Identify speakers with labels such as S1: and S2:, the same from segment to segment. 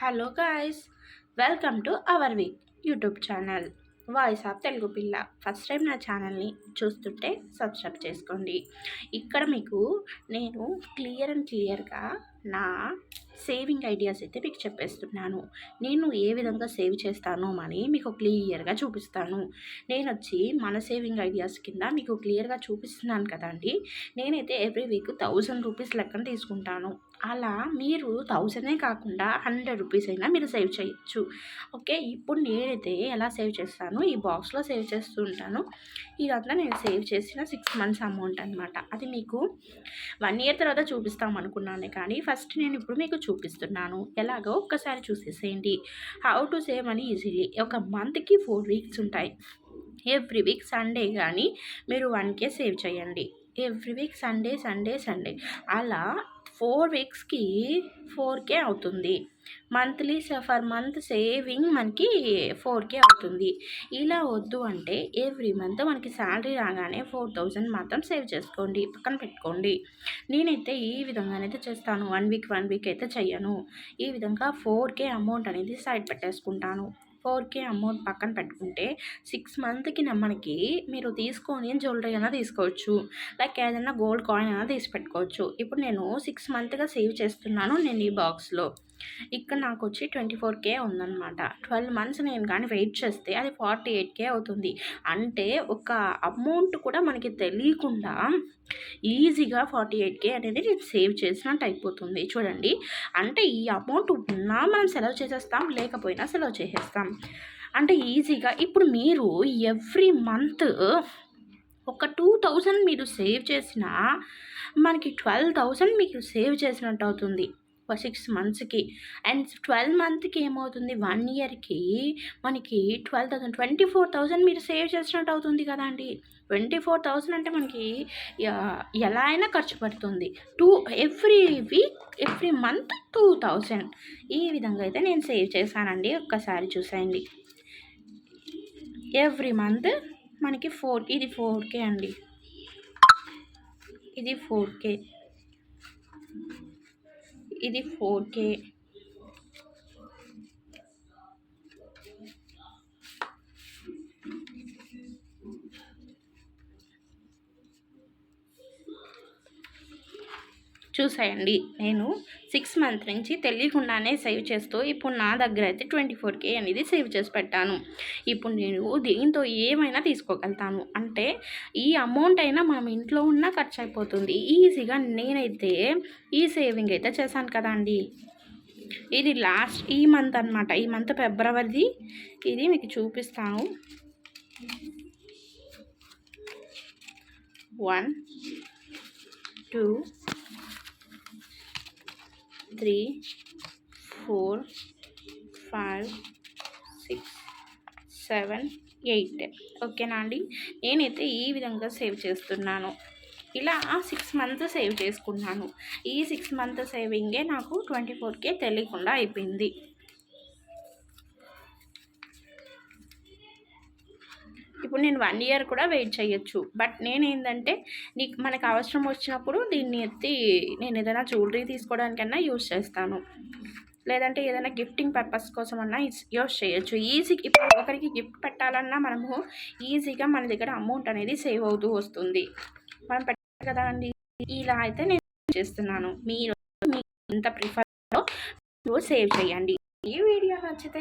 S1: Hello guys welcome to our week YouTube channel. Voice of Telugu పిల్ల. First time నా ఛానల్ని చూస్తుంటే subscribe చేసుకోండి. ఇక్కడ మీకు నేను క్లియర్ అండ్ క్లియర్గా నా సేవింగ్ ఐడియాస్ అయితే మీకు చెప్పేస్తున్నాను. నేను ఏ విధంగా సేవ్ చేస్తాను అని మీకు క్లియర్గా చూపిస్తాను. నేను వచ్చి మన సేవింగ్ ఐడియాస్ కింద మీకు క్లియర్గా చూపిస్తున్నాను కదండి. నేనైతే ఎవ్రీ వీక్ థౌజండ్ రూపీస్ లెక్కన తీసుకుంటాను. అలా మీరు థౌజండే కాకుండా హండ్రెడ్ రూపీస్ అయినా మీరు సేవ్ చేయొచ్చు. ఓకే? ఇప్పుడు నేనైతే ఎలా సేవ్ చేస్తాను? ఈ బాక్స్లో సేవ్ చేస్తూ ఉంటాను. ఇదంతా నేను సేవ్ చేసిన సిక్స్ మంత్స్ అమౌంట్ అనమాట అది మీకు వన్ ఇయర్ తర్వాత చూపిస్తాం అనుకున్నాను కానీ ఫస్ట్ ఫస్ట్ నేను ఇప్పుడు మీకు చూపిస్తున్నాను. ఎలాగో ఒక్కసారి చూసేసేయండి. హౌ టు సేవ్ అని ఈజీలీ ఒక మంత్కి ఫోర్ వీక్స్ ఉంటాయి. ఎవ్రీ వీక్ సండే కానీ మీరు వన్కే సేవ్ చేయండి. Every week Sunday Sunday Sunday అలా ఫోర్ వీక్స్కి ఫోర్ కే అవుతుంది. మంత్లీ ఫర్ మంత్ సేవింగ్ మనకి ఫోర్ కే అవుతుంది. ఇలా వద్దు అంటే ఎవ్రీ మంత్ మనకి శాలరీ రాగానే ఫోర్ థౌజండ్ మాత్రం సేవ్ చేసుకోండి పక్కన పెట్టుకోండి. నేనైతే ఈ విధంగానైతే చేస్తాను. వన్ వీక్ వన్ వీక్ అయితే చెయ్యను. ఈ విధంగా ఫోర్ కే అమౌంట్ అనేది సైడ్ పెట్టేసుకుంటాను. ఫోర్ కే అమౌంట్ పక్కన పెట్టుకుంటే సిక్స్ మంత్కి మనకి మీరు తీసుకొని జ్యువెలరీ అయినా తీసుకోవచ్చు. లైక్ ఏదైనా గోల్డ్ కాయిన్ అయినా తీసి పెట్టుకోవచ్చు. ఇప్పుడు నేను సిక్స్ మంత్గా సేవ్ చేస్తున్నాను నేను ఈ బాక్స్లో. ఇక్కడ నాకు వచ్చి ట్వంటీ ఫోర్ కే ఉందన్నమాట. ట్వెల్వ్ మంత్స్ నేను కానీ వెయిట్ చేస్తే అది ఫార్టీ ఎయిట్ కే అవుతుంది. అంటే ఒక అమౌంట్ కూడా మనకి తెలియకుండా ఈజీగా ఫార్టీ ఎయిట్ కే అనేది నేను సేవ్ చేసినట్టు అయిపోతుంది. చూడండి. అంటే ఈ అమౌంట్ ఉన్నా మనం సెలవు చేసేస్తాం లేకపోయినా సెలవు చేసేస్తాం. అంటే ఈజీగా ఇప్పుడు మీరు ఎవ్రీ మంత్ ఒక టూ థౌజండ్ మీరు సేవ్ చేసిన మనకి ట్వెల్వ్ థౌజండ్ మీకు సేవ్ చేసినట్టు అవుతుంది. సిక్స్ మంత్స్కి అండ్ ట్వెల్వ్ మంత్కి ఏమవుతుంది? వన్ ఇయర్కి మనకి twelve thousand twenty four thousand మీరు సేవ్ చేసినట్టు అవుతుంది కదా అండి ట్వంటీ ఫోర్ థౌసండ్ అంటే మనకి ఎలా అయినా ఖర్చు పడుతుంది. Two every week every month two thousand ఈ విధంగా అయితే నేను సేవ్ చేశానండి. ఒక్కసారి చూసేయండి. ఎవ్రీ మంత్ మనకి ఫోర్ ఇది ఫోర్ కే అండి. ఇది ఫోర్ కే ఇది ఫోర్ కే చూసేయండి. నేను సిక్స్ మంత్ నుంచి తెలియకుండానే సేవ్ చేస్తూ ఇప్పుడు నా దగ్గర అయితే ట్వంటీ ఫోర్ కే అనేది సేవ్ చేసి పెట్టాను. ఇప్పుడు నేను దీంతో ఏమైనా తీసుకోగలుగుతాను అంటే ఈ అమౌంట్ అయినా మనం ఇంట్లో ఉన్నా ఖర్చు అయిపోతుంది ఈజీగా నేనైతే ఈ సేవింగ్ అయితే చేశాను కదండి. ఇది లాస్ట్ ఈ మంత్ అనమాట ఈ మంత్ ఫిబ్రవరిది ఇది మీకు చూపిస్తాను. One two three four five six seven eight ఓకేనా అండి? నేనైతే ఈ విధంగా సేవ్ చేస్తున్నాను. ఇలా సిక్స్ మంత్స్ సేవ్ చేసుకున్నాను. ఈ సిక్స్ మంత్ సేవింగే నాకు ట్వంటీ ఫోర్కే తెలియకుండా అయిపోయింది. ఇప్పుడు నేను వన్ ఇయర్ కూడా వెయిట్ చేయొచ్చు. బట్ నేనేంటంటే నీకు మనకు అవసరం వచ్చినప్పుడు దీన్ని ఎత్తి నేను ఏదైనా జ్యువెలరీ తీసుకోవడానికన్నా యూజ్ చేస్తాను. లేదంటే ఏదైనా గిఫ్టింగ్ పర్పస్ కోసం అన్నా యూస్ చేయొచ్చు. ఈజీ ఇప్పుడు ఒకరికి గిఫ్ట్ పెట్టాలన్నా మనము ఈజీగా మన దగ్గర అమౌంట్ అనేది సేవ్ అవుతూ వస్తుంది. మనం పెట్టాలి కదా అండి? ఇలా అయితే నేను చేస్తున్నాను. మీరు మీకు ఎంత ప్రిఫర్ సేవ్ చేయండి. ఈ వీడియో నచ్చితే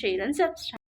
S1: షేర్ అండ్ సబ్స్క్రైబ్